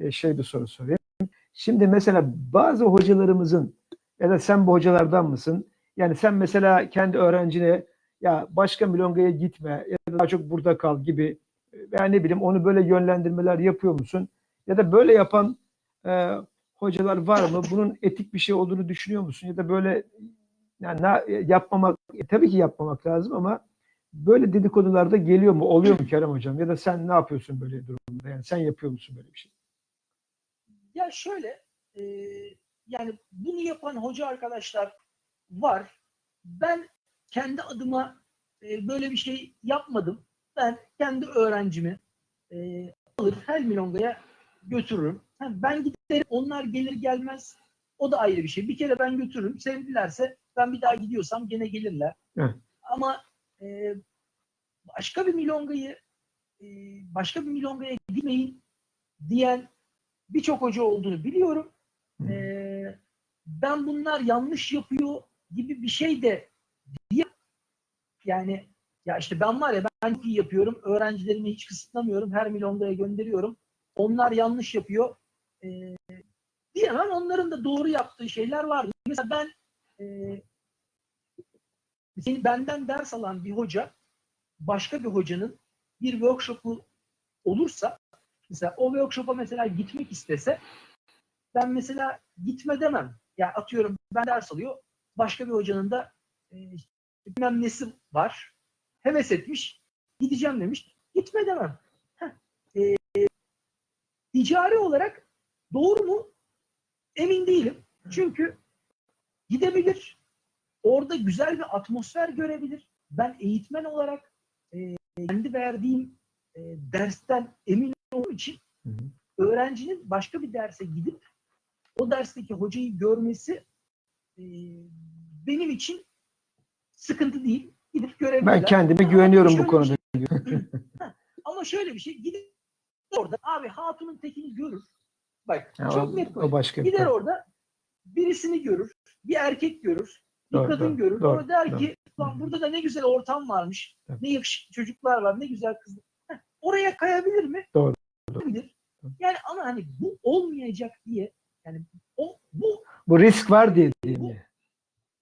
e, şey bir soru sorayım. Şimdi mesela bazı hocalarımızın ya da sen bu hocalardan mısın? Yani sen mesela kendi öğrencine ya başka milongaya gitme ya da daha çok burada kal gibi veya ne bileyim onu böyle yönlendirmeler yapıyor musun? Ya da böyle yapan e, hocalar var mı? Bunun etik bir şey olduğunu düşünüyor musun? Ya da böyle yani na- yapmamak e, tabii ki yapmamak lazım ama böyle dedikodularda geliyor mu? Oluyor mu Kerem hocam? Ya da sen ne yapıyorsun böyle durumda? Yani sen yapıyor musun böyle bir şey? Ya şöyle, e, yani bunu yapan hoca arkadaşlar var. Ben kendi adıma e, böyle bir şey yapmadım. Ben kendi öğrencimi e, alır her milongaya götürürüm. Ha, ben giderim, onlar gelir gelmez o da ayrı bir şey. Bir kere ben götürürüm. Sevdilerse ben bir daha gidiyorsam gene gelirler. Evet. Ama e, başka bir milongayı e, başka bir milongaya gitmeyin diyen birçok hoca olduğunu biliyorum. Ee, ben bunlar yanlış yapıyor gibi bir şey de diye yani ya işte ben var ya ben çok iyi yapıyorum. Öğrencilerimi hiç kısıtlamıyorum. Her milyondaya gönderiyorum. Onlar yanlış yapıyor. Ee, diyemem. Onların da doğru yaptığı şeyler var. Mesela ben e, seni benden ders alan bir hoca başka bir hocanın bir workshop'u olursa mesela o workshop'a mesela gitmek istese ben mesela gitme demem. Yani atıyorum ben ders alıyor. Başka bir hocanın da e, bilmem nesi var. Heves etmiş. Gideceğim demiş. Gitme demem. E, ticari olarak doğru mu? Emin değilim. Çünkü gidebilir. Orada güzel bir atmosfer görebilir. Ben eğitmen olarak e, kendi verdiğim e, dersten emin olduğum için Hı hı. öğrencinin başka bir derse gidip o dersteki hocayı görmesi e, benim için sıkıntı değil. Gidip görebilirler. Ben kendime güveniyorum bu konuda. şey- Ama şöyle bir şey gidip orada abi hatunun tekini görür. Bak Ya çok o, net o başka Gider konu. orada birisini görür. Bir erkek görür. Bir Doğru, kadın doğru, görür. doğru, Sonra der doğru. ki lan burada da ne güzel ortam varmış. Tabii. Ne yakışıklı çocuklar var. Ne güzel kızlar. Heh, Oraya kayabilir mi? Doğru. Yani ama hani bu olmayacak diye yani o bu Bu risk var diye ya.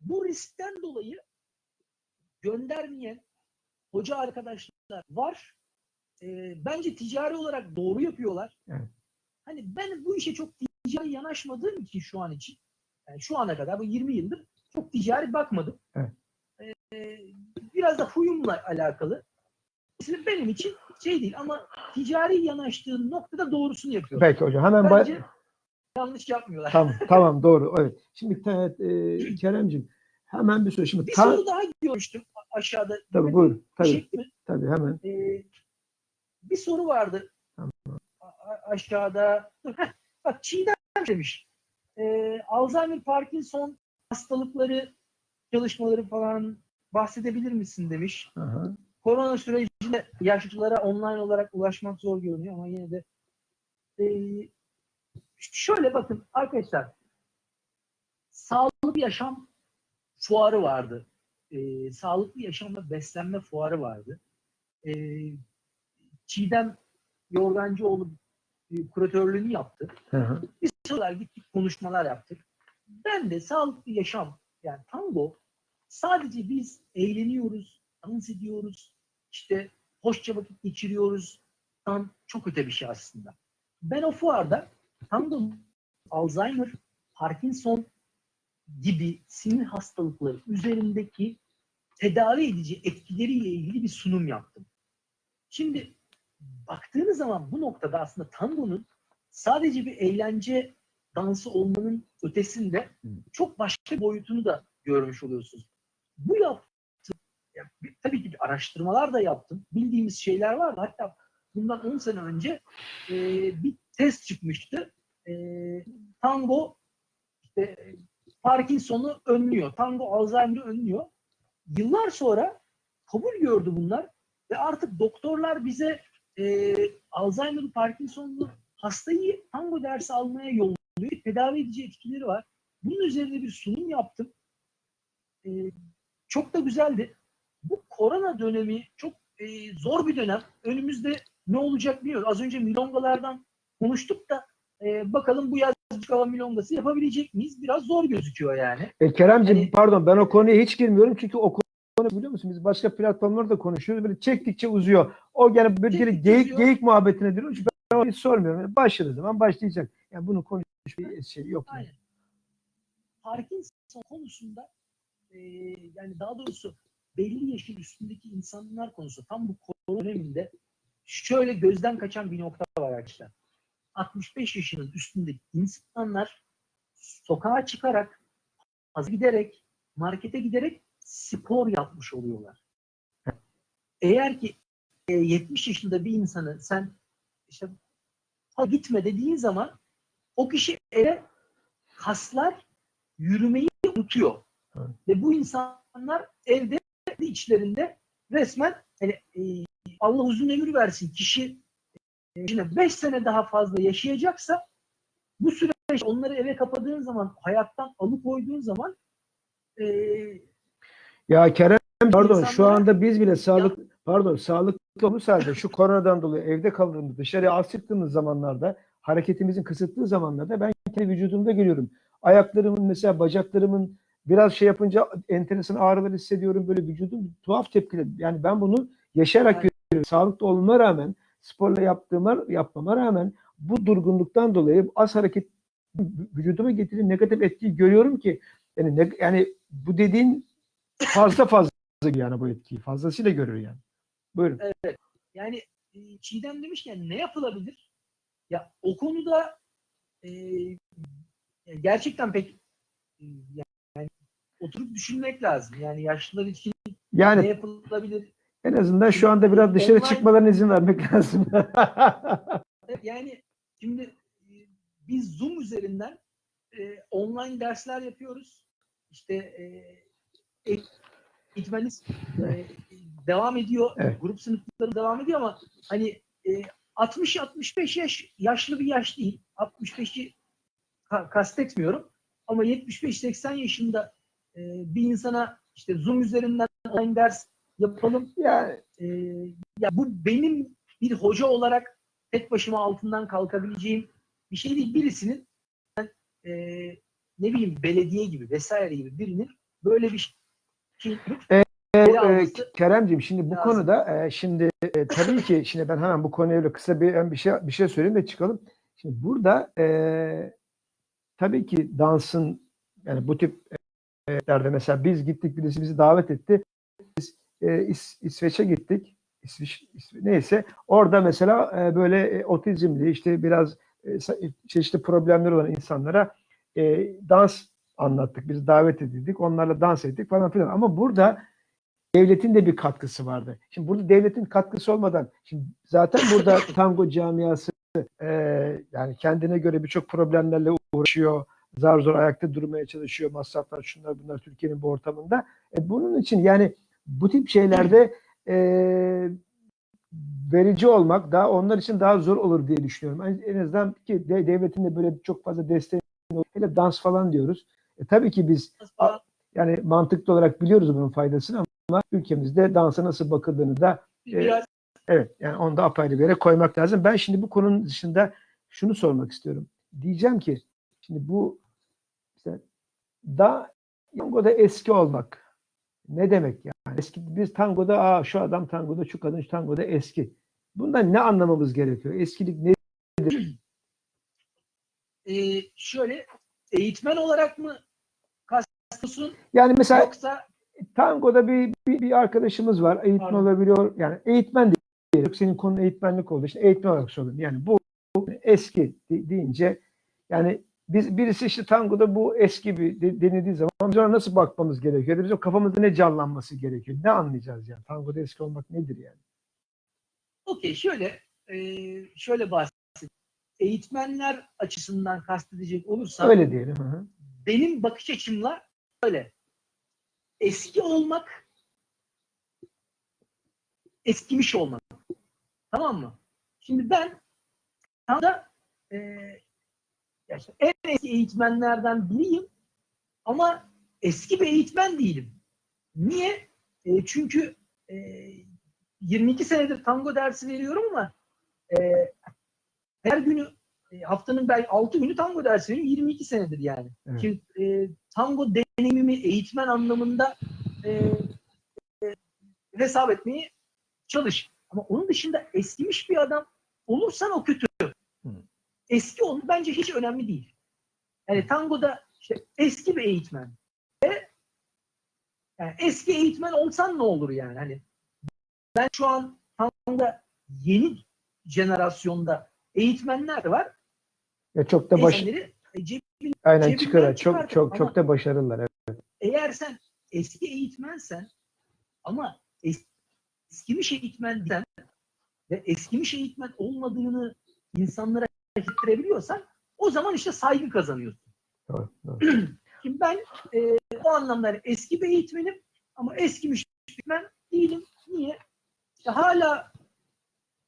bu riskten dolayı göndermeyen hoca arkadaşlar var. Ee, bence ticari olarak doğru yapıyorlar. Evet. Hani ben bu işe çok ticari yanaşmadığım için şu an için yani şu ana kadar bu 20 yıldır çok ticari bakmadım. Evet. Ee, biraz da huyumla alakalı. Şimdi benim için şey değil ama ticari yanaştığım noktada doğrusunu yapıyor. Peki hocam hemen Bence yanlış yapmıyorlar. tamam tamam doğru evet. Şimdi te- e, Keremcim hemen bir soru. Şimdi Bir soru daha görmüştüm aşağıda. tabii buyur. Tabii Şey tabii hemen. Ee, bir soru vardı Tamam. A- aşağıda. Heh, bak Çiğdem demiş. Ee, Alzheimer, Parkinson hastalıkları çalışmaları falan bahsedebilir misin demiş. Aha. Korona sürecinde yaşlılara online olarak ulaşmak zor görünüyor ama yine de ee, şöyle bakın arkadaşlar sağlıklı yaşam fuarı vardı. Ee, sağlıklı yaşam ve beslenme fuarı vardı. Ee, Çiğdem Yorgancıoğlu e, kuratörlüğünü yaptı. Hı hı. Biz sıralar gittik konuşmalar yaptık. Ben de sağlıklı yaşam yani tango sadece biz eğleniyoruz, dans ediyoruz, işte hoşça vakit geçiriyoruz. Tam çok öte bir şey aslında. Ben o fuarda tango, Alzheimer, Parkinson gibi sinir hastalıkları üzerindeki tedavi edici etkileriyle ilgili bir sunum yaptım. Şimdi baktığınız zaman bu noktada aslında tangonun sadece bir eğlence dansı olmanın ötesinde çok başka boyutunu da görmüş oluyorsunuz. Bu yaptığım, ya, bir- tabii ki araştırmalar da yaptım. Bildiğimiz şeyler vardı. Hatta bundan 10 sene önce e, bir test çıkmıştı. E, tango işte, Parkinson'u önlüyor. Tango Alzheimer'ı önlüyor. Yıllar sonra kabul gördü bunlar ve artık doktorlar bize e, Alzheimer, Parkinson'lu hastayı tango dersi almaya yolluyor. Tedavi edici etkileri var. Bunun üzerine bir sunum yaptım. E, çok da güzeldi. Bu korona dönemi çok e, zor bir dönem. Önümüzde ne olacak bilmiyoruz. Az önce milongalardan konuştuk da e, bakalım bu yaz hava milongası yapabilecek miyiz? Biraz zor gözüküyor yani. E, Keremciğim Hani- pardon ben o konuya hiç girmiyorum çünkü o konu biliyor musun biz başka platformlarda da konuşuyoruz böyle çektikçe uzuyor. O yani böyle geyik, uzuyor. geyik muhabbetine dönüyor. Ben onu hiç sormuyorum. Yani başladığı zaman başlayacak. Yani bunu konuşma şey yok. yani. Aynen. Parkinson konusunda e, yani daha doğrusu belli yaşın üstündeki insanlar konusu tam bu korona döneminde şöyle gözden kaçan bir nokta var arkadaşlar. 65 yaşının üstündeki insanlar sokağa çıkarak, az giderek, markete giderek spor yapmış oluyorlar. Eğer ki e, 70 yaşında bir insanı sen işte "Ha, gitme dediğin zaman o kişi eve kaslar yürümeyi unutuyor. Evet. Ve bu insanlar evde içlerinde resmen hani, e, Allah uzun ömür versin kişi 5 sene daha fazla yaşayacaksa bu süreç onları eve kapadığın zaman hayattan alıkoyduğun zaman e, Ya Kerem pardon şu anda biz bile sağlık pardon sağlıklı halde şu koronadan dolayı evde kaldığımız dışarıya az çıktığımız zamanlarda hareketimizin kısıtlı zamanlarda ben kendi vücudumda görüyorum. Ayaklarımın mesela bacaklarımın biraz şey yapınca enteresan ağrılar hissediyorum. Böyle vücudum tuhaf tepkiler. Yani ben bunu yaşayarak Evet. görüyorum. Sağlıklı olmama rağmen sporla yaptığıma yapmama rağmen bu durgunluktan dolayı az hareket vücuduma getirdiği negatif etkiyi görüyorum ki yani ne, yani bu dediğin fazla fazla yani bu etkiyi fazlasıyla görür yani. Buyurun. yani e, Çiğdem demişken ne yapılabilir? Ya o konuda e, gerçekten pek e, oturup düşünmek lazım. Yani yaşlılar için ne Yani yapılabilir? en azından şu anda biraz dışarı Online- çıkmalarına izin vermek lazım. Yani şimdi e, biz Zoom üzerinden e, online dersler yapıyoruz. İşte e, eğitmenimiz e, devam ediyor. Evet. Grup sınıfları devam ediyor ama hani e, 60-65 yaş yaşlı bir yaş değil. 65'i ka- kastetmiyorum. Ama 75-80 yaşında e, bir insana işte Zoom üzerinden online ders yapalım yani e, ya bu benim bir hoca olarak tek başıma altından kalkabileceğim bir şey değil. Birisinin e, ne bileyim belediye gibi vesaire gibi birinin böyle bir şey e, ele e, alması Keremciğim şimdi bu lazım. konuda e, şimdi e, tabii ki şimdi ben hemen bu konuya öyle kısa bir bir şey bir şey söyleyeyim de çıkalım. Şimdi burada e, tabii ki dansın yani bu tip e, yerlerde mesela biz gittik birisi bizi davet etti. Biz e, İs- İsveç'e gittik. İsviç, İsve- neyse orada mesela e, böyle e, otizmli işte biraz e, sa- çeşitli problemleri olan insanlara e, dans anlattık. Biz davet edildik. Onlarla dans ettik falan filan. Ama burada devletin de bir katkısı vardı. Şimdi burada devletin katkısı olmadan şimdi zaten burada tango camiası e, yani kendine göre birçok problemlerle uğraşıyor. Zar zor ayakta durmaya çalışıyor. Masraflar şunlar bunlar Türkiye'nin bu ortamında. E, bunun için yani bu tip şeylerde e, verici olmak daha onlar için daha zor olur diye düşünüyorum. En, en azından ki de, devletin de böyle çok fazla desteği. Hele dans falan diyoruz. E, tabii ki biz falan yani mantıklı olarak biliyoruz bunun faydasını ama ülkemizde dansa nasıl bakıldığını da biraz evet yani onu da apayrı bir yere koymak lazım. Ben şimdi bu konunun dışında şunu sormak istiyorum. Diyeceğim ki şimdi bu işte da tangoda eski olmak ne demek yani? Eski biz tangoda aa şu adam tangoda şu kadın şu tangoda eski. Bundan ne anlamamız gerekiyor? Eskilik ne? e, şöyle eğitmen olarak mı kastıyorsun Yani mesela yoksa tangoda bir, bir, bir arkadaşımız var. Eğitmen Pardon. olabiliyor. Yani eğitmen değil. Senin konun eğitmenlik oldu. İşte eğitmen olarak söylüyorum. Yani bu, bu eski de- deyince yani biz birisi işte tangoda bu eski bir de- denildiği zaman biz ona nasıl bakmamız gerekiyor? Ya da bizim kafamızda ne canlanması gerekiyor? Ne anlayacağız yani? Tangoda eski olmak nedir yani? okey şöyle e, şöyle bahsedeyim. Eğitmenler açısından kastedecek olursam Öyle diyelim. Hı hı. benim bakış açımla öyle. Eski olmak eskimiş olmak. Tamam mı? Şimdi ben tam da e, ya işte en eski eğitmenlerden biriyim ama eski bir eğitmen değilim. Niye? E, çünkü e, 22 senedir tango dersi veriyorum ama e, her günü e, haftanın belki 6 günü tango dersi veriyorum. 22 senedir yani. Evet. Ki, e, tango deneyimimi eğitmen anlamında e, e, hesap etmeyi çalış. Ama onun dışında eskimiş bir adam olursan o kötü. Eski ol bence hiç önemli değil. Yani tangoda işte eski bir eğitmen ve yani eski eğitmen olsan ne olur yani? Hani ben şu an tangoda yeni jenerasyonda eğitmenler var. Ya çok da baş e, cebin- aynen çıkar. Çok çok çok da başarılılar. Evet. eğer sen eski eğitmensen ama es- eskimiş eğitmenden ve eskimiş eğitmen olmadığını insanlara hissettirebiliyorsan o zaman işte saygı kazanıyorsun. Doğru. Şimdi ben e, o anlamda hani eski bir eğitmenim ama eskimiş eğitmen değilim. Niye? İşte hala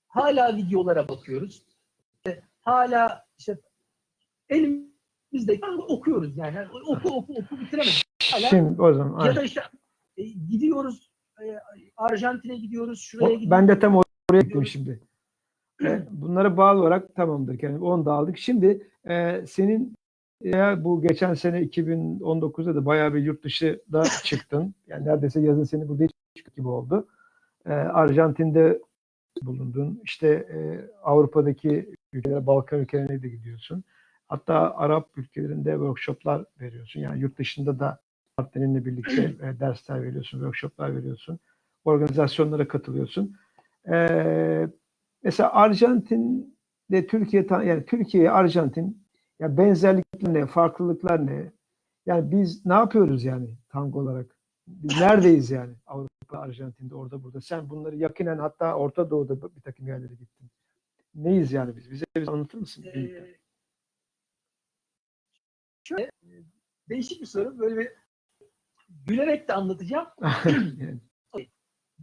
hala videolara bakıyoruz. İşte hala işte elimizde okuyoruz yani. Oku oku oku bitiremedik. Hala Şimdi o zaman ya da işte e, gidiyoruz e, Arjantin'e gidiyoruz, şuraya O- gidiyoruz. ben de tam oraya gittim şimdi. E, bunlara bağlı olarak tamamdır. Yani onu da aldık. Şimdi e, senin ya bu geçen sene 2019'da da bayağı bir yurt dışında çıktın. Yani neredeyse yazın seni burada hiç gibi oldu. E, Arjantin'de bulundun. İşte e, Avrupa'daki ülkelere, Balkan ülkelerine de gidiyorsun. Hatta Arap ülkelerinde workshoplar veriyorsun. Yani yurt dışında da partnerinle birlikte e, dersler veriyorsun, workshoplar veriyorsun. Organizasyonlara katılıyorsun. Ee, mesela Arjantin ile Türkiye yani Türkiye Arjantin ya benzerlikler ne, farklılıklar ne? Yani biz ne yapıyoruz yani tango olarak? Biz neredeyiz yani? Avrupa, Arjantin'de, orada burada. Sen bunları yakinen hatta Orta Doğu'da bir takım yerlere gittin. Neyiz yani biz? Bize bize anlatır mısın? Ee, şöyle e, değişik bir soru. Böyle bir gülerek de anlatacağım.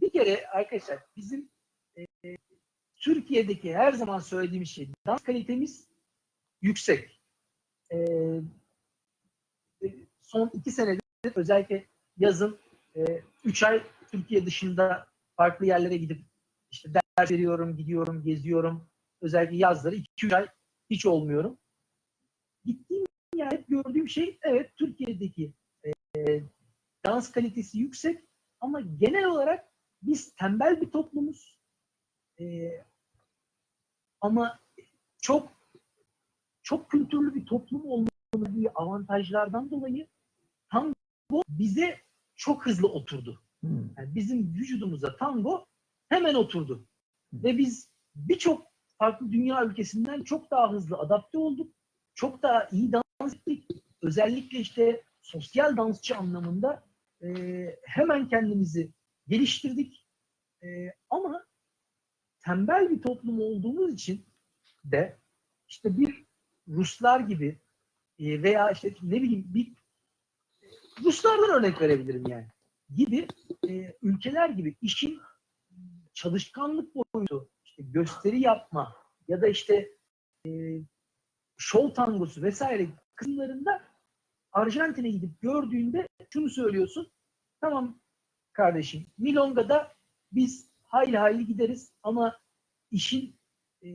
Bir kere arkadaşlar bizim e, Türkiye'deki her zaman söylediğim şey dans kalitemiz yüksek. E, e, son iki senedir özellikle yazın e, üç ay Türkiye dışında farklı yerlere gidip işte ders veriyorum, gidiyorum, geziyorum. Özellikle yazları iki üç ay hiç olmuyorum. Gittiğim yer hep gördüğüm şey evet Türkiye'deki e, dans kalitesi yüksek ama genel olarak biz tembel bir toplumuz. Ee, ama çok çok kültürlü bir toplum olmanın avantajlardan dolayı tango bize çok hızlı oturdu. hmm, Yani bizim vücudumuza tango hemen oturdu. Hı. Ve biz birçok farklı dünya ülkesinden çok daha hızlı adapte olduk. Çok daha iyi dans ettik. Özellikle işte sosyal dansçı anlamında e, hemen kendimizi geliştirdik. E, ama tembel bir toplum olduğumuz için de işte bir Ruslar gibi e, veya işte ne bileyim bir Ruslardan örnek verebilirim yani gibi e, ülkeler gibi işin çalışkanlık boyutu, işte gösteri yapma ya da işte e, şov tangosu vesaire kısımlarında Arjantin'e gidip gördüğünde şunu söylüyorsun. Tamam kardeşim Milonga'da biz hayli hayli gideriz ama işin e,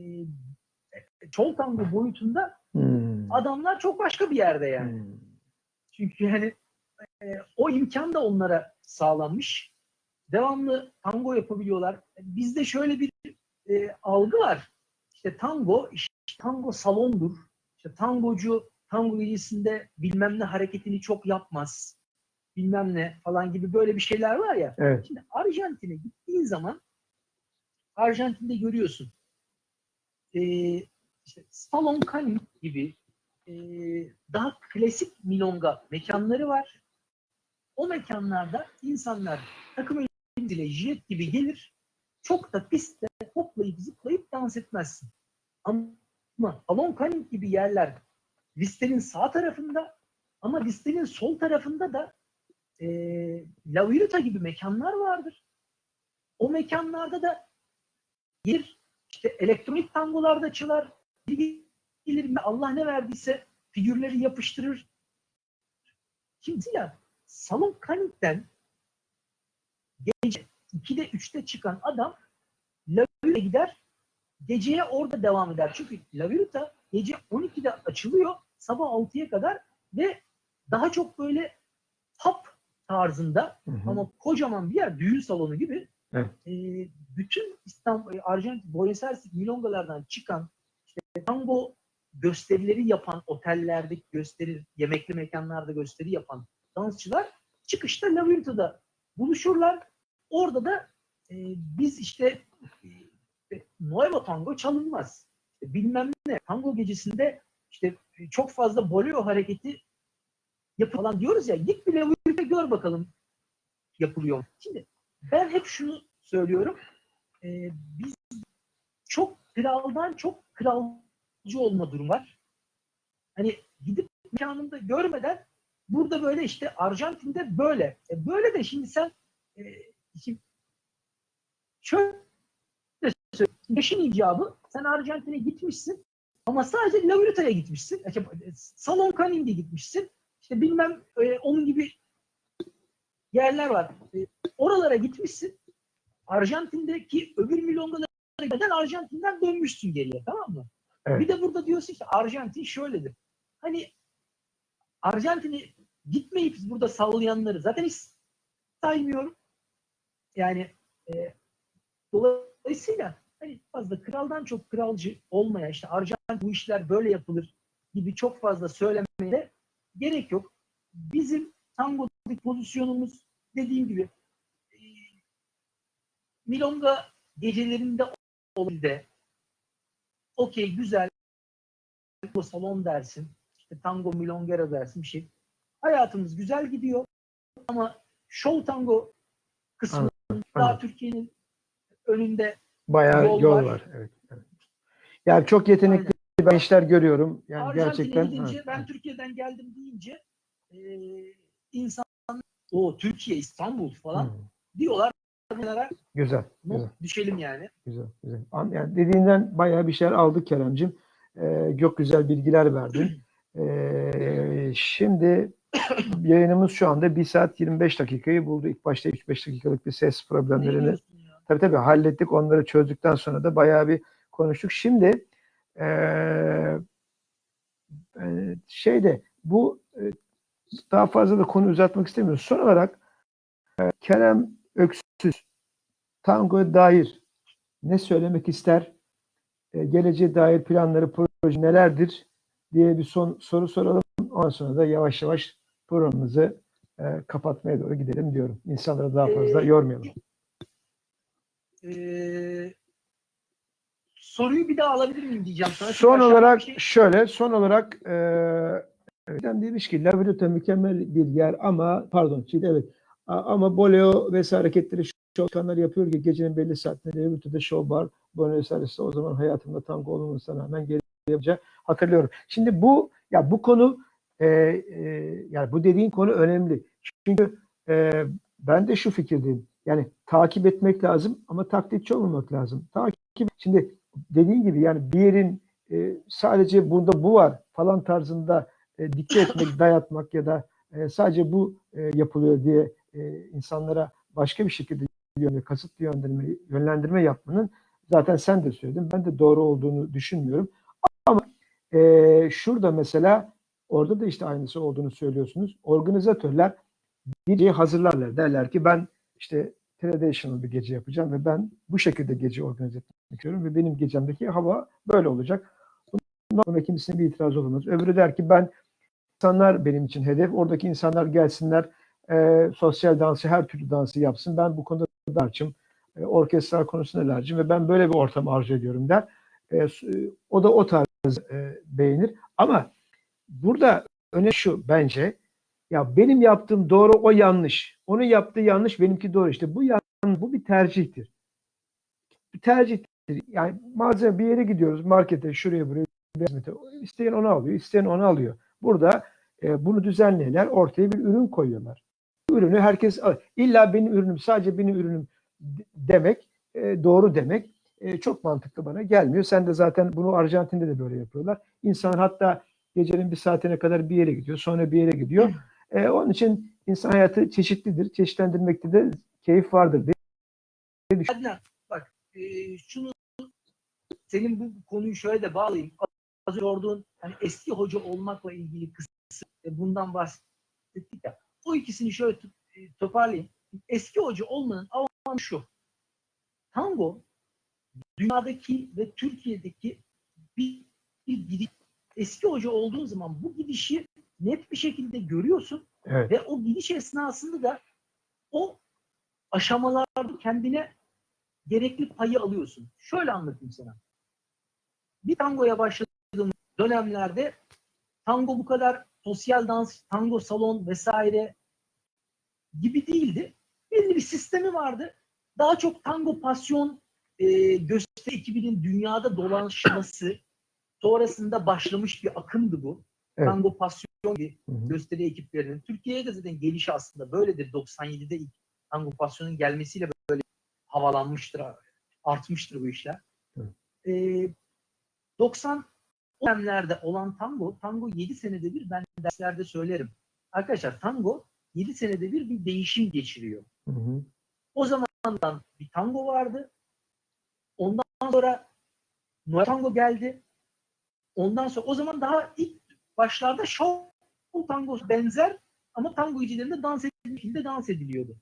şov tango boyutunda hmm, adamlar çok başka bir yerde yani. hmm. Çünkü yani e, o imkan da onlara sağlanmış. Devamlı tango yapabiliyorlar. Bizde şöyle bir e, algı var. İşte tango, işte tango salondur. İşte tangocu tango gecesinde bilmem ne hareketini çok yapmaz. Bilmem ne falan gibi böyle bir şeyler var ya. Evet. Şimdi Arjantin'e gittiğin zaman Arjantin'de görüyorsun. Ee, işte Salon Canin gibi e, daha klasik milonga mekanları var. O mekanlarda insanlar takım elbisesiyle jilet gibi gelir. Çok da pistte hoplayıp zıplayıp dans etmezsin. Ama Salon Canin gibi yerler listenin sağ tarafında ama listenin sol tarafında da e, La gibi mekanlar vardır. O mekanlarda da bir işte elektronik tangolarda biri gelir Allah ne verdiyse figürleri yapıştırır. Ya salon kanikten gece 2'de 3'te çıkan adam La gider, geceye orada devam eder. Çünkü La gece 12'de açılıyor sabah 6'ya kadar ve daha çok böyle pub tarzında Hı hı. ama kocaman bir yer düğün salonu gibi Evet. e, bütün İstanbul, e, Arjantin, Buenos Aires milongalardan çıkan işte tango gösterileri yapan otellerde gösteri, yemekli mekanlarda gösteri yapan dansçılar çıkışta Lavirto'da buluşurlar. Orada da e, biz işte e, Nuevo Tango çalınmaz. Bilmem ne. Tango gecesinde işte e, çok fazla bolero hareketi yapılan diyoruz ya git bir Lavirto'da gör bakalım yapılıyor. Şimdi ben hep şunu söylüyorum. e, biz çok kraldan çok kralcı olma durum var. Hani gidip mekanında görmeden burada böyle işte Arjantin'de böyle. E böyle de şimdi sen e, şimdi şöyle. Yaşın icabı sen Arjantin'e gitmişsin ama sadece La Viruta'ya gitmişsin. E, Salon Canind'e gitmişsin. İşte bilmem e, onun gibi yerler var. E, oralara gitmişsin. Arjantin'deki öbür milongalara giden Arjantin'den dönmüşsün geriye tamam mı? Evet. Bir de burada diyorsun ki Arjantin şöyledir. Hani Arjantin'i gitmeyip burada sallayanları zaten hiç saymıyorum. Yani e, dolayısıyla hani fazla kraldan çok kralcı olmaya işte Arjantin bu işler böyle yapılır gibi çok fazla söylemeye de gerek yok. Bizim tangodaki pozisyonumuz dediğim gibi e, Milonga gecelerinde olabilir okey güzel bu salon dersin işte tango milongera dersin bir şey. Hayatımız güzel gidiyor ama show tango kısmı daha. Türkiye'nin önünde Bayağı Yol yol, var. var. Evet, evet. Yani çok yetenekli gençler görüyorum. Yani Arjantin'e gerçekten gidince evet, ben. Türkiye'den geldim deyince e, insan o Türkiye İstanbul falan Hı, diyorlar bunlara güzel, güzel, düşelim yani. güzel, güzel. An- Yani dediğinden bayağı bir şeyler aldık Kerem'cim. Ee, çok güzel bilgiler verdin. Ee, şimdi yayınımız şu anda 1 saat 25 dakikayı buldu. İlk başta 3-5 dakikalık bir ses problemlerini? Tabii tabii hallettik. Onları çözdükten sonra da bayağı bir konuştuk. Şimdi eee e, şeyde bu e, daha fazla da konu uzatmak istemiyoruz. Son olarak e, Kerem Öksüz tangoya dair ne söylemek ister? E, geleceğe dair planları, proje nelerdir diye bir son soru soralım. Ondan sonra da yavaş yavaş programımızı e, kapatmaya doğru gidelim diyorum. İnsanları daha fazla Ee, yormayalım. Ee, soruyu bir daha alabilir miyim diyeceğim sana. Son olarak şey- şöyle, son olarak eee Çiğdem demiş ki Lavrita mükemmel bir yer ama pardon Çiğdem evet A- ama boleo vesaire hareketleri şovkanlar yapıyor ki gecenin belli saatlerinde Lavrita'da show bar Buenos Aires'te o zaman hayatımda tango olmamasına rağmen geri yapacağı hatırlıyorum. Şimdi bu ya bu konu eee, eee, yani bu dediğin konu önemli. Çünkü eee, ben de şu fikirdeyim. Yani takip etmek lazım ama taklitçi olmamak lazım. Takip şimdi dediğin gibi yani bir yerin e, sadece burada bu var falan tarzında e, dikte etmek, dayatmak ya da e, sadece bu e, yapılıyor diye e, insanlara başka bir şekilde yönde kasıtlı yönlendirme, yönlendirme yapmanın zaten sen de söyledin. Ben de doğru olduğunu düşünmüyorum. Ama e, şurada mesela orada da işte aynısı olduğunu söylüyorsunuz. Organizatörler geceyi hazırlarlar. Derler ki ben işte traditional bir gece yapacağım ve ben bu şekilde gece organize etmek istiyorum ve benim gecemdeki hava böyle olacak. Bundan sonra kimsenin bir itiraz olmaz. Öbürü der ki ben insanlar benim için hedef. Oradaki insanlar gelsinler e, sosyal dansı, her türlü dansı yapsın. Ben bu konuda da açım. E, orkestral konusunda larcım ve ben böyle bir ortam arzu ediyorum der. E, s- o da o tarz e, beğenir. Ama burada öne şu bence ya benim yaptığım doğru o yanlış. Onun yaptığı yanlış benimki doğru. İşte bu yan, bu bir tercihtir. Bir tercihtir. Yani malzeme bir yere gidiyoruz markete şuraya buraya isteyen onu alıyor, isteyen onu alıyor. Burada e, bunu düzenleyenler ortaya bir ürün koyuyorlar. Ürünü herkes illa benim ürünüm sadece benim ürünüm de- demek e, doğru demek e, çok mantıklı bana gelmiyor. Sen de zaten bunu Arjantin'de de böyle yapıyorlar. İnsan hatta gecenin bir saatine kadar bir yere gidiyor, sonra bir yere gidiyor. E, onun için insan hayatı çeşitlidir. Çeşitlendirmekte de keyif vardır. diye Adnan bak e, şunu senin bu konuyu şöyle de bağlayayım. az önce sorduğun hani eski hoca olmakla ilgili kısmı e, bundan bahsettik ya. O ikisini şöyle e, toparlayayım. Eski hoca olmanın avantajı şu. Tango dünyadaki ve Türkiye'deki bir, bir gidiş. Eski hoca olduğun zaman bu gidişi net bir şekilde görüyorsun Evet. ve o gidiş esnasında da o aşamalarda kendine gerekli payı alıyorsun. Şöyle anlatayım sana. Bir tangoya başladığım dönemlerde tango bu kadar sosyal dans, tango salon vesaire gibi değildi. Belli bir sistemi vardı. Daha çok tango pasyon e, gösteri ekibinin dünyada dolaşması sonrasında başlamış bir akımdı bu. Evet. Tango pasyon gibi Hı hı. gösteri ekiplerinin. Türkiye'ye de zaten gelişi aslında böyledir. 97'de ilk Tango Passion'un gelmesiyle böyle havalanmıştır, artmıştır bu işler. Evet. Ee, 90 o dönemlerde olan tango, tango 7 senede bir ben derslerde söylerim. Arkadaşlar tango 7 senede bir bir değişim geçiriyor. Hı hı. O zamandan bir tango vardı. Ondan sonra Noel Tango geldi. Ondan sonra o zaman daha ilk başlarda show tango benzer ama tango icilerinde dans edildiği şekilde dans ediliyordu.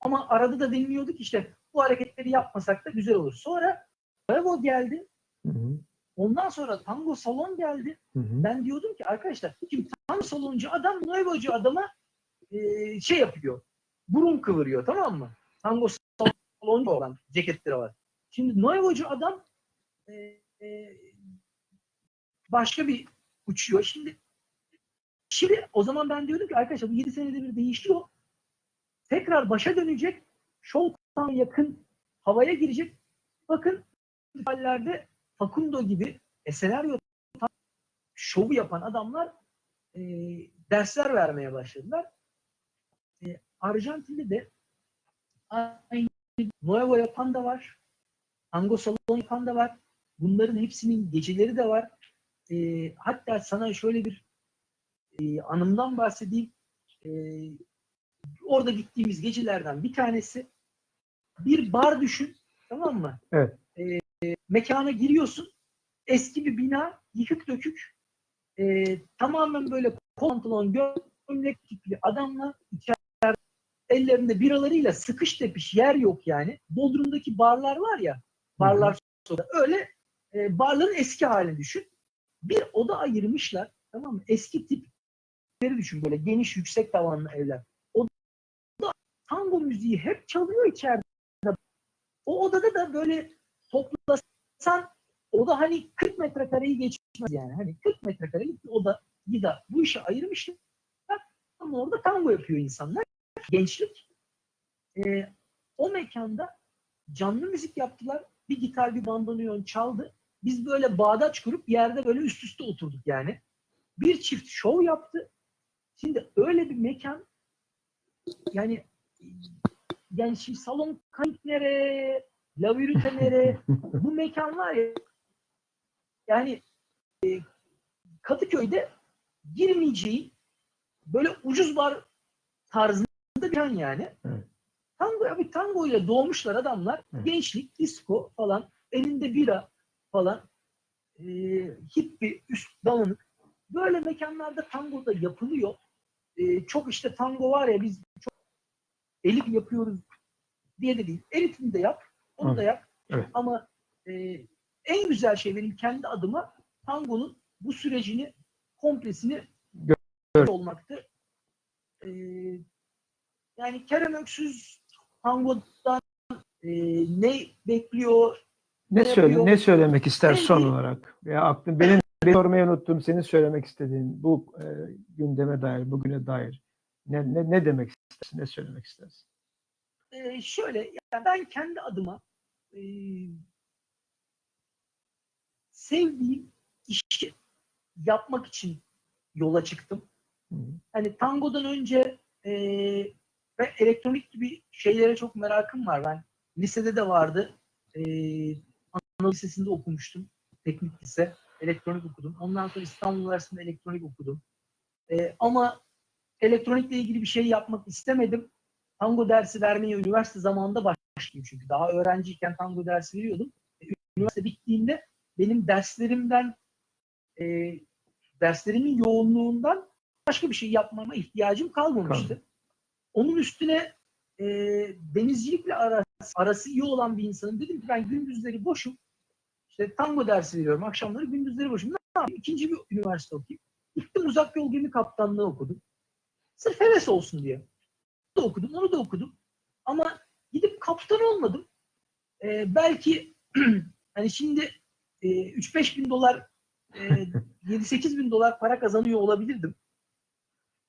Ama arada da deniliyordu ki işte bu hareketleri yapmasak da güzel olur. Sonra Bravo geldi. Hı hı. Ondan sonra tango salon geldi. Hı hı. Ben diyordum ki arkadaşlar şimdi tango saloncu adam nuevocu adama e, şey yapıyor. Burun kıvırıyor tamam mı? Tango saloncu olan ceketleri var. Şimdi nuevocu adam e, e, başka bir uçuyor. Şimdi şimdi o zaman ben diyordum ki arkadaşlar bu 7 senede bir değişiyor. Tekrar başa dönecek. Show'tan yakın havaya girecek. Bakın hallerde Facundo gibi esenaryo şovu yapan adamlar e, dersler vermeye başladılar. E, Arjantin'de de aynı Nuevo yapan da var. Tango salon yapan da var. Bunların hepsinin geceleri de var. E, hatta sana şöyle bir e, anımdan bahsedeyim. E, orada gittiğimiz gecelerden bir tanesi bir bar düşün. Tamam mı? Evet. E, mekana giriyorsun. Eski bir bina, yıkık dökük. E, tamamen böyle pantolon, gömlek tipli adamlar içeride ellerinde biralarıyla sıkış tepiş yer yok yani. Bodrum'daki barlar var ya, barlar sokakta. Öyle e, barların eski halini düşün. Bir oda ayırmışlar. Tamam mı? Eski tipleri düşün böyle geniş yüksek tavanlı evler. Oda tango müziği hep çalıyor içeride. O odada da böyle toplasan oda hani 40 metrekareyi geçmez yani. Hani 40 metrekarelik bir odayı da bu işe ayırmışlar. Ama orada tango yapıyor insanlar. Gençlik. Ee, o mekanda canlı müzik yaptılar. Bir gitar bir bandoneon çaldı. Biz böyle bağdaç kurup yerde böyle üst üste oturduk yani. Bir çift şov yaptı. Şimdi öyle bir mekan yani yani şimdi salon kayıt nere, lavürüte nere, bu mekan var ya yani e, Kadıköy'de girmeyeceği böyle ucuz bar tarzında bir mekan yani. Evet. Tango, bir tango ile doğmuşlar adamlar. Evet. Gençlik, disco falan, elinde bira falan, e, hip bir üst dağınık. Böyle mekanlarda tango da yapılıyor. E, çok işte tango var ya biz çok elit yapıyoruz diye de değil. Elitini de yap, onu da yap. Evet. Ama e, en güzel şey benim kendi adıma tangonun bu sürecini komplesini Gör- olmaktı. E, yani Kerem Öksüz tangodan e, ne bekliyor? Ne Ne söyle yapıyor? ne söylemek ister En son olarak? Ya aklım benim, benim sormayı unuttum. Senin söylemek istediğin bu e, gündeme dair, bugüne dair ne, ne ne demek istersin? Ne söylemek istersin? E, şöyle yani ben kendi adıma e, sevdiğim işi yapmak için yola çıktım. Hı hani tangodan önce e, ve elektronik gibi şeylere çok merakım var. Ben lisede de vardı. E, Anadolu Lisesi'nde okumuştum. Teknik lise. Elektronik okudum. Ondan sonra İstanbul Üniversitesi'nde elektronik okudum. E, ama elektronikle ilgili bir şey yapmak istemedim. Tango dersi vermeye üniversite zamanında başladım çünkü. Daha öğrenciyken tango dersi veriyordum. E, Üniversite bittiğinde benim derslerimden e, derslerimin yoğunluğundan başka bir şey yapmama ihtiyacım kalmamıştı. Onun üstüne e, denizcilikle arası, arası iyi olan bir insanım. Dedim ki ben gündüzleri boşum. İşte tango dersi veriyorum. Akşamları gündüzleri boşum. Ne yapayım? İkinci bir üniversite okuyayım. Gittim uzak yol gemi kaptanlığı okudum. Sırf heves olsun diye. Onu da okudum, onu da okudum. Ama gidip kaptan olmadım. Ee, belki hani şimdi e, 3-5 bin dolar e, 7-8 bin dolar para kazanıyor olabilirdim.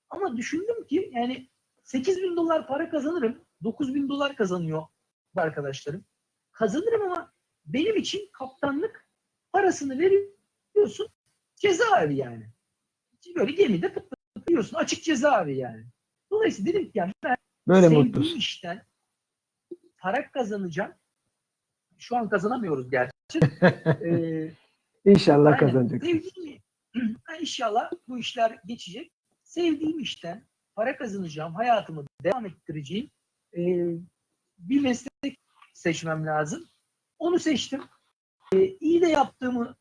Ama düşündüm ki yani 8 bin dolar para kazanırım. 9 bin dolar kazanıyor arkadaşlarım. Kazanırım ama benim için kaptanlık parasını veriyorsun cezaevi yani. Böyle gemide pıt pıt pıt yiyorsun. Açık cezaevi yani. Dolayısıyla dedim ki yani ben Böyle sevdiğim mutlusun. işten para kazanacağım. Şu an kazanamıyoruz gerçi. ee, İnşallah aynen. kazanacaksın. Sevdiğim, inşallah bu işler geçecek. Sevdiğim işten para kazanacağım, hayatımı devam ettireceğim ee, bir meslek seçmem lazım. Onu seçtim. Ee, iyi de yaptığımı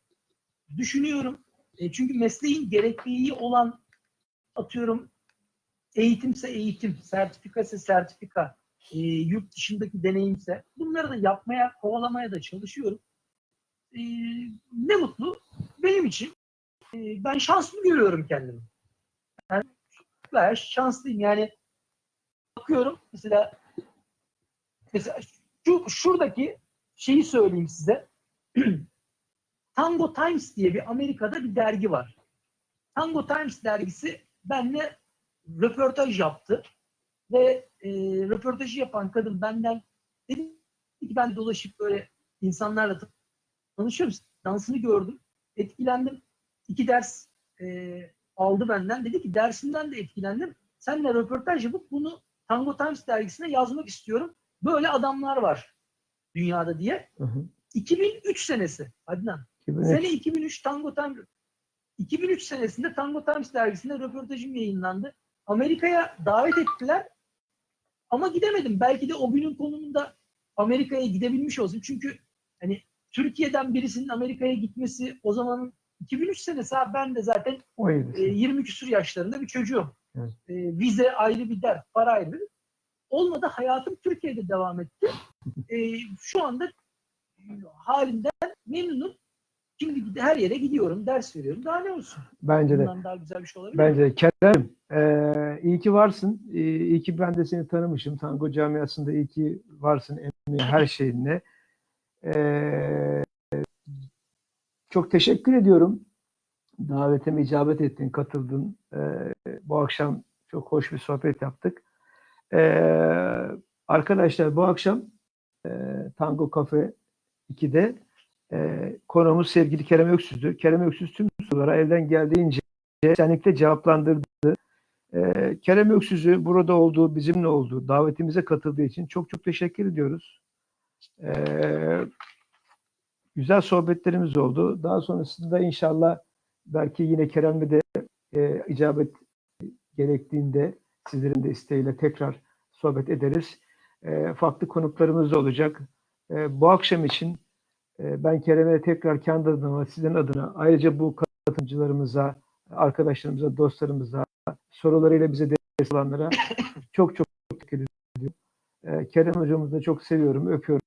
düşünüyorum. E, çünkü mesleğin gerekliliği olan atıyorum eğitimse eğitim, sertifikası sertifika, e, yurt dışındaki deneyimse bunları da yapmaya, kovalamaya da çalışıyorum. E, ne mutlu benim için. E, ben şanslı görüyorum kendimi. Yani bayağı şanslıyım. Yani bakıyorum mesela mesela şu şuradaki şeyi söyleyeyim size. Tango Times diye bir Amerika'da bir dergi var. Tango Times dergisi benimle röportaj yaptı. Ve e, röportajı yapan kadın benden dedi ki ben dolaşıp böyle insanlarla tan- tanışıyorum. Dansını gördüm. Etkilendim. İki ders e, aldı benden. Dedi ki dersinden de etkilendim. Seninle röportaj yapıp bunu Tango Times dergisine yazmak istiyorum. Böyle adamlar var dünyada diye. Hı hı. 2003 senesi Adnan. Gibi ne? Sene 2003 Tango Times 2003 senesinde Tango Times dergisinde röportajım yayınlandı. Amerika'ya davet ettiler ama gidemedim. Belki de o günün konumunda Amerika'ya gidebilmiş olsun. Çünkü hani Türkiye'den birisinin Amerika'ya gitmesi o zamanın 2003 senesi abi ben de zaten e, iyisi. 20 küsur yaşlarında bir çocuğum. Evet. E, vize ayrı bir dert, para ayrı bir Olmadı hayatım Türkiye'de devam etti. E, şu anda e, halimden memnunum. Şimdi her yere gidiyorum, ders veriyorum. Daha ne olsun? Bence de. Bundan daha güzel bir şey olabilir mi? Bence de. Kerem, eee iyi ki varsın. Eee, iyi ki ben de seni tanımışım. Tango camiasında iyi ki varsın emeği, her şeyinle. Eee, çok teşekkür ediyorum. Davetime icabet ettin, katıldın. Eee, bu akşam çok hoş bir sohbet yaptık. Eee, arkadaşlar bu akşam eee, Tango Cafe 2'de eee konuğumuz sevgili Kerem Öksüz'dü. Kerem Öksüz tüm sorulara elden geldiğince senlikle cevaplandırdı. Ee, Kerem Öksüz'ü burada olduğu, bizimle olduğu, davetimize katıldığı için çok çok teşekkür ediyoruz. Ee, güzel sohbetlerimiz oldu. Daha sonrasında inşallah belki yine Kerem'le de e, icabet gerektiğinde sizlerin de isteğiyle tekrar sohbet ederiz. Ee, farklı konuklarımız da olacak. Ee, bu akşam için e, ben Kerem'e tekrar kendi adıma, sizin adına, ayrıca bu katılımcılarımıza, arkadaşlarımıza, dostlarımıza, sorularıyla bize destek olanlara çok çok teşekkür ediyorum. Ee, Kerem hocamızı da çok seviyorum, öpüyorum.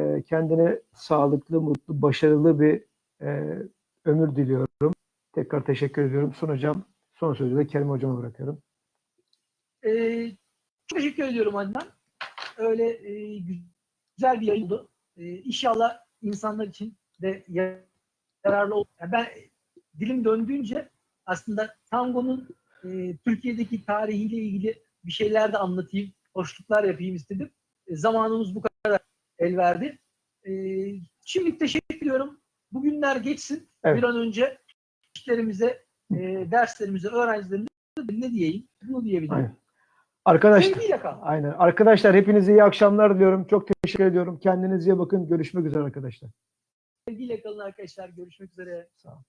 Ee, kendine sağlıklı, mutlu, başarılı bir e, ömür diliyorum. Tekrar teşekkür ediyorum. Son hocam, son sözü de Kerem hocama bırakıyorum. Ee, çok teşekkür ediyorum Adnan. Öyle e, güzel bir yayın oldu. Ee, inşallah insanlar için de yararlı olur. Yani ben dilim döndüğünce aslında tangonun e, Türkiye'deki tarihiyle ilgili bir şeyler de anlatayım, hoşluklar yapayım istedim. E, zamanımız bu kadar el verdi. E, şimdi teşekkür ediyorum. Bugünler geçsin. Evet. Bir an önce işlerimize, e, derslerimize, öğrencilerimize ne diyeyim? Bunu diyebilirim. Aynen. Arkadaşlar, aynen. Arkadaşlar hepinize iyi akşamlar diliyorum. Çok teşekkür ediyorum. Kendinize iyi bakın. Görüşmek üzere arkadaşlar. Sevgiyle kalın arkadaşlar. Görüşmek üzere. Sağ olun.